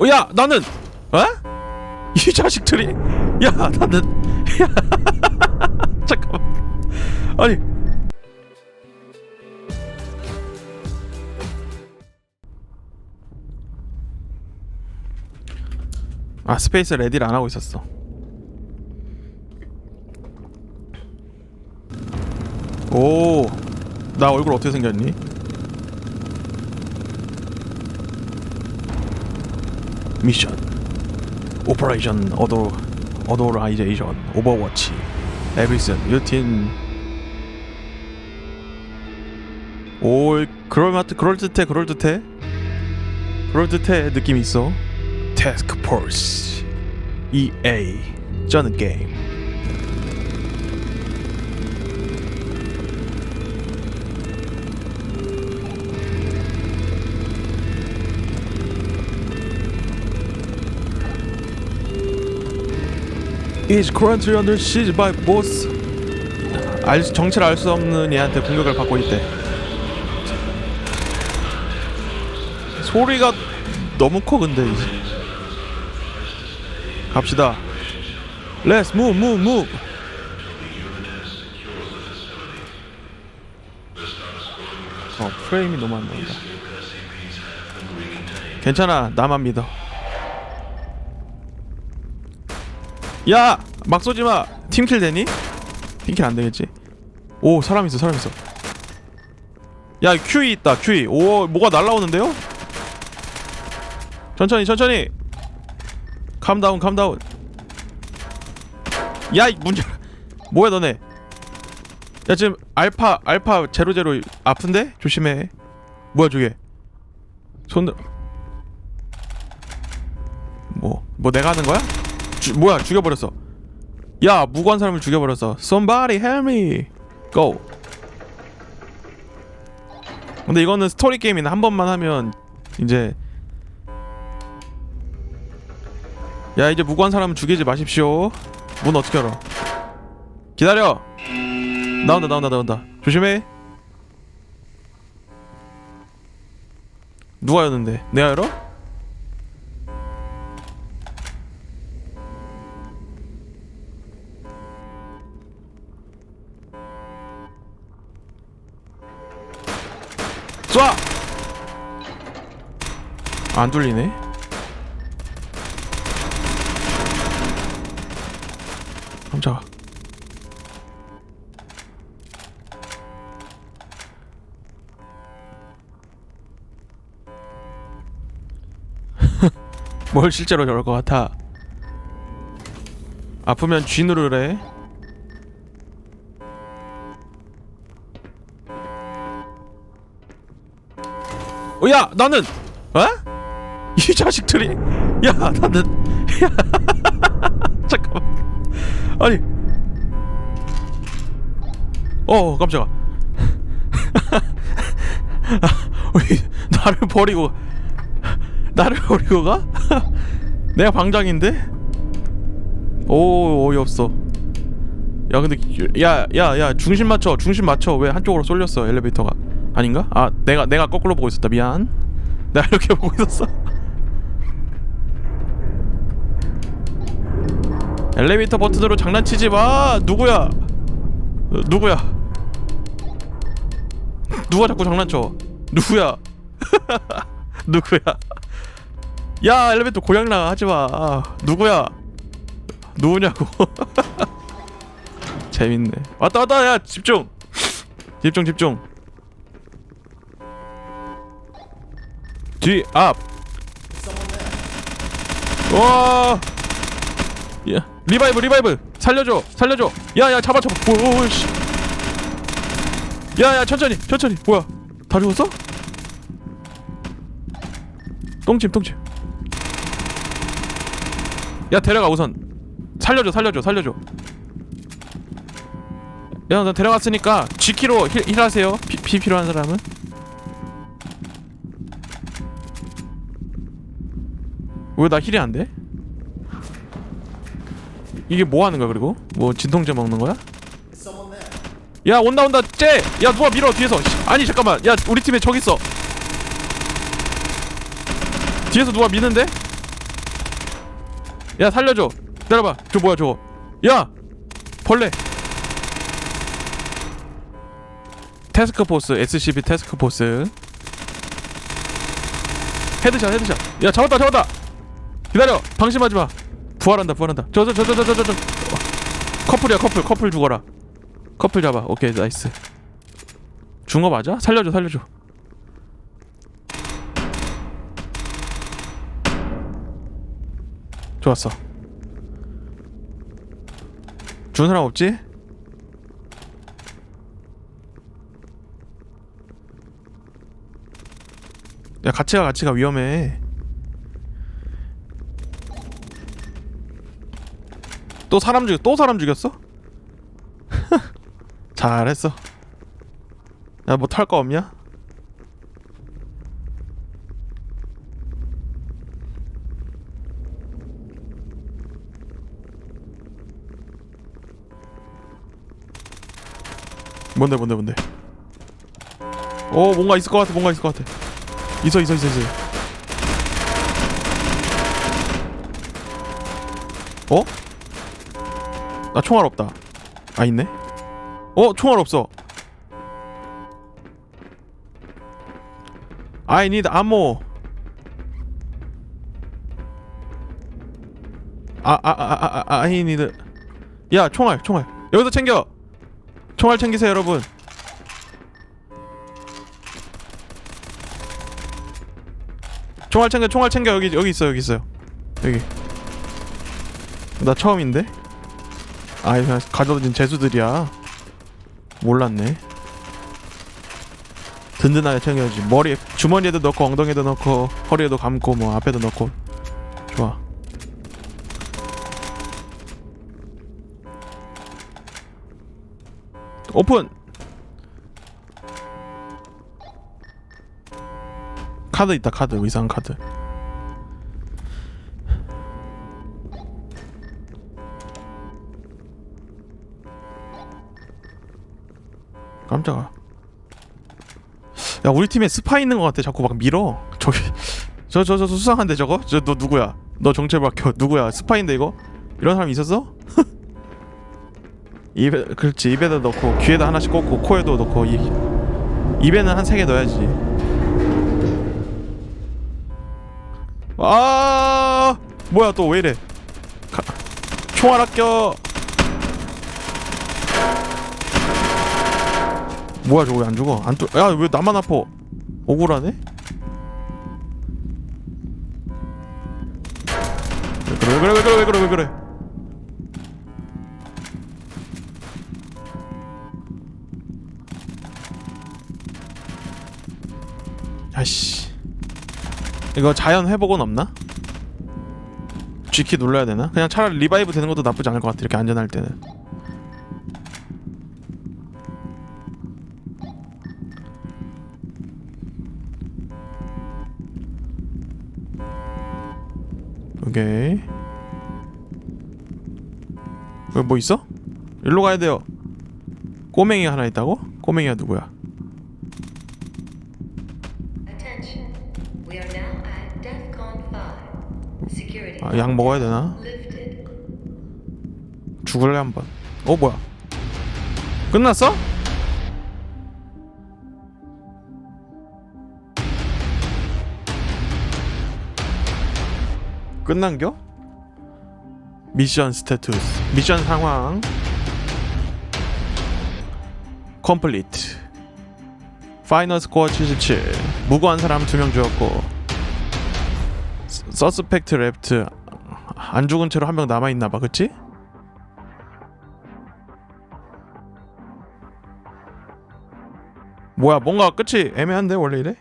어, 야 나는 어? 이 자식들이. 야 나는. 야 잠깐만. 아니. 아 스페이스 레디를 안 하고 있었어. 오. 나 얼굴 어떻게 생겼니? 미션. 오퍼레이션 어도 어도라이제이션 오버워치 에비슨 유틴. 오 그럴듯 그럴듯해 그럴듯해? 그럴듯해 느낌이 있어? 태스크 포스 EA 쩌는 게임 is currently under siege by boss 알, 정체를 알 수 없는 얘한테 공격을 받고 있대. 소리가 너무 커 근데 이제. 갑시다. Let's move move move. 어 프레임이 너무 안 나온다. 괜찮아 나만 믿어 야! 막 쏘지 마. 팀킬 되니? 팀킬 안 되겠지. 오, 사람 있어. 사람 있어. 야, 큐이 있다. 큐이. 오, 뭐가 날라오는데요? 천천히, 천천히. 캄다운, 캄다운. 야, 이 문제. 뭐야, 너네? 야, 지금 알파, 알파 제로 제로 아픈데? 조심해. 뭐야, 저게? 손 뭐, 뭐 내가 하는 거야? 주, 뭐야 죽여버렸어. 야 무고한 사람을 죽여버렸어. Somebody help me. Go. 근데 이거는 스토리 게임이네. 한 번만 하면 이제 야 이제 무고한 사람은 죽이지 마십시오. 문 어떻게 열어? 기다려. 나온다 나온다 나온다. 조심해. 누가 열었는데? 내가 열어? 쏴! 안 뚫리네. 깜짝아. 뭘 실제로 저럴 것 같아. 아프면 G 누르래. 야 나는 어? 이 자식들이 야 나는 야 잠깐만 아니 어 깜짝아 아, 왜 나를 버리고 나를 버리고 가? 내가 방장인데? 오 어이없어 야 근데 야야야 중심 맞춰 중심 맞춰 왜 한쪽으로 쏠렸어 엘리베이터가 아닌가? 아 내가 내가 거꾸로 보고 있었다. 미안. 내가 이렇게 보고 있었어. 엘리베이터 버튼으로 장난치지 마. 누구야? 어, 누구야? 누가 자꾸 장난쳐? 누구야? 누구야? 야 엘리베이터 고장나 하지마. 누구야? 누구냐고. 재밌네. 왔다 왔다. 야 집중. 집중 집중 뒤, 앞. 와. 야, 리바이브, 리바이브. 살려줘, 살려줘. 야, 야, 잡아, 잡아. 오, 오, 씨. 야, 야, 천천히, 천천히. 뭐야? 다 죽었어? 똥침, 똥침. 야, 데려가 우선. 살려줘, 살려줘, 살려줘. 야, 나 데려갔으니까 G키로 힐, 힐하세요. 피, 피 필요한 사람은. 왜 나 힐이 안 돼? 이게 뭐 하는 거야 그리고? 뭐 진통제 먹는 거야? 야 온다 온다. 쟤! 야 누가 밀어 뒤에서. 씨, 아니 잠깐만. 야 우리 팀에 적 있어. 뒤에서 누가 미는데? 야 살려줘. 기다려봐. 저 뭐야 저거? 야! 벌레. 테스크포스 SCP 테스크포스. 헤드샷 헤드샷. 야 잡았다 잡았다 기다려. 방심하지 마. 부활한다 부활한다. 저 저 저 저 저 저저 커플이야 커플 커플 죽어라. 커플 잡아. 오케이 나이스. 죽은 거 맞아? 살려줘 살려줘. 좋았어. 죽은 사람 없지? 야 같이 가 같이 가. 위험해 또 사람 죽였 또 사람 죽였어? 잘했어 야 뭐 탈 거 없냐? 뭔데 뭔데 뭔데 오 뭔가 있을 것 같아 뭔가 있을 것 같아 있어 있어 있어 있어 어? 나 총알 없다. 아 있네? 어 총알 없어. I need ammo. 아아 아 아 아, I need 야 총알 총알. 여기서 챙겨. 총알 챙기세요 여러분. 총알 챙겨 총알 챙겨. 여기 여기 있어 여기 있어요. 여기. 나 처음인데 아이 가져진 재수들이야. 몰랐네. 든든하게 챙겨야지. 머리 주머니에도 넣고 엉덩이에도 넣고 허리에도 감고 뭐 앞에도 넣고. 좋아. 오픈! 카드 있다 카드. 의상 카드 깜짝아. 야 우리 팀에 스파 있는 것 같아. 자꾸 막 밀어. 저기 저 저 저 수상한데 저거? 저 너 누구야? 너 정체 박혀 누구야? 스파인데 이거? 이런 사람 있었어? 입에 그렇지. 입에다 넣고 귀에다 하나씩 꽂고 코에도 넣고 이 입에는 한 세 개 넣어야지. 아! 뭐야 또 왜 이래? 가, 총알 아껴 뭐야 저거 왜 안 죽어? 안야왜 나만 아파? 억울하네? 왜 그래 왜 그래 왜 그래 왜 그래 왜 그래? 아씨. 이거 자연 회복은 없나? G키 눌러야 되나? 그냥 차라리 리바이브 되는 것도 나쁘지 않을 것 같아 이렇게 안전할 때는 오케이 여기 뭐 있어? 일로 가야 돼요 꼬맹이 하나 있다고? 꼬맹이가 누구야? Attention. We are now at DEFCON 5. Security. 아, 약 먹어야 되나? 죽을래 한번 어 뭐야 끝났어? 끝난겨? 미션 스테투스 미션 상황 컴플리트 파이널 스코어 77 무고한 사람 2명 죽었고 서스펙트 랩트 안 죽은 채로 한 명 남아있나봐 그치? 뭐야 뭔가 끝이 애매한데 원래 이래?